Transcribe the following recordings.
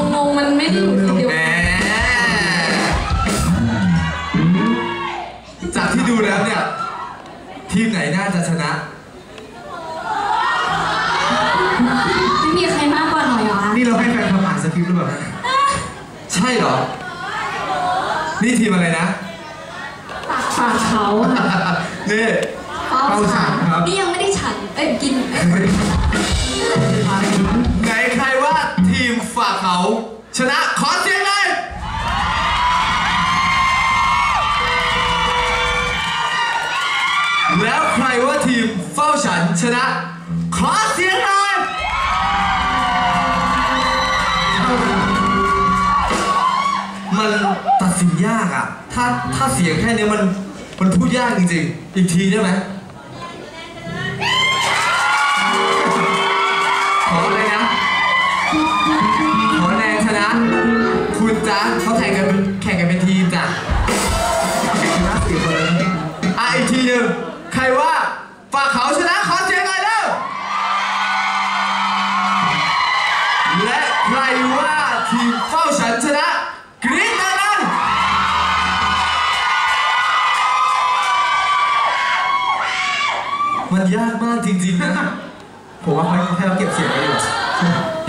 งงงมันไม่ได้อยู่ทีเดียวแหมจากที่ดูแล้วเนี่ย ทีมไหนน่าจะชนะ ไม่มีใครมากกว่าหน่อยเหรอคะนี่เราให้แฟนคลับอ่านสคริปต์หรือเปล่าฮะใช่เหรอ นี่ทีมอะไรนะ ปากปากเขาอะนี่เป้าฉันนี่ยังไม่ได้ฉัน เอ้ยกินไหน ชนะขอเสียงเลยแล้วใครว่าทีมเฝ้าฉันชนะ ขอเสียงหน่อยมันตัดสินยากอะ ถ้าถ้าเสียงแค่นี้มันมันพูดยากจริงๆ อีกทีได้ไหม นนชนะ คุณจ๊ะเขาแข่งกันเป็นแข่งกันเป็นทีมจ้ะชนะสี่คนเลยนะอะอีกทีหนึ่งใครว่าฝากเขาชนะขอเสียงหน่อยเร็วและใครว่าทีมเฝ้าฉันชนะกรี๊ดดังๆมันยากมากจริงๆนะผมว่าเขาให้เราเก็บเสียงไว้อยู่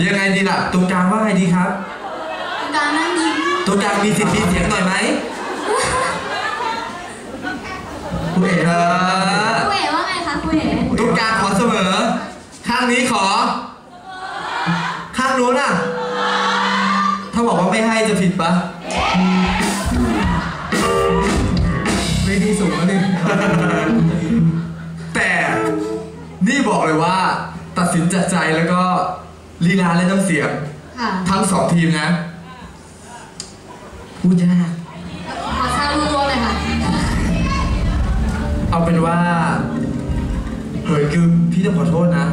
ยังไงดีล่ะตรงกลางว่าไงดีครับ การนั่งยิ้มตรงกลางมีสิทธิ์มีเสียงหน่อยไหมคุณเอ๋เออคุณเอ๋ว่าไงคะคุณเอ๋ตรงกลางขอเสมอ ข้างนี้ขอ ข้างนู้นอะ ถ้าบอกว่าไม่ให้จะผิดปะไม่ดีสูงแล้วนี่แต่นี่บอกเลยว่า ตัดสินจากใจแล้วก็ลีลาและน้ำเสียงค่ะทั้งสองทีมนะ พูดยากขอทราบรู้ตัวหน่อยค่ะ เอาเป็นว่าเฮ้ยคือพี่ต้องขอโทษนะ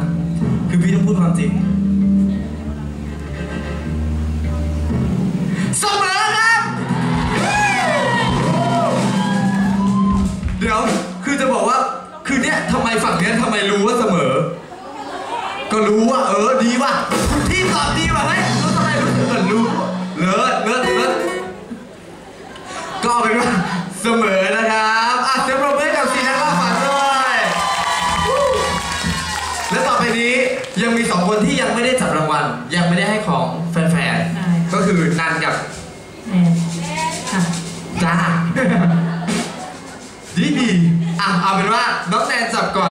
คือพี่ต้องพูดความจริงเสมอครับ เดี๋ยว คือจะบอกว่า คือเนี่ยทำไมฝั่งเนี้ยทำไมรู้ว่าเสมอ ก็รู้ว่า เออ ดีว่ะคุณพี่ตอบดีว่ะเฮ้ยรู้ทำไมรู้สึกเหมือนรู้ เลิศเลิศเลิศ ก็เอาเป็นว่าเสมอนะครับอะเสียงปรบมือให้กับซีนักล่าฝันด้วยและต่อไปนี้ยังมีสองคนที่ยังไม่ได้จับรางวัลยังไม่ได้ให้ของแฟนๆก็คือนันกับแม่ค่ะจ้าดีดีอะเอาเป็นว่าน้องแนนจับก่อน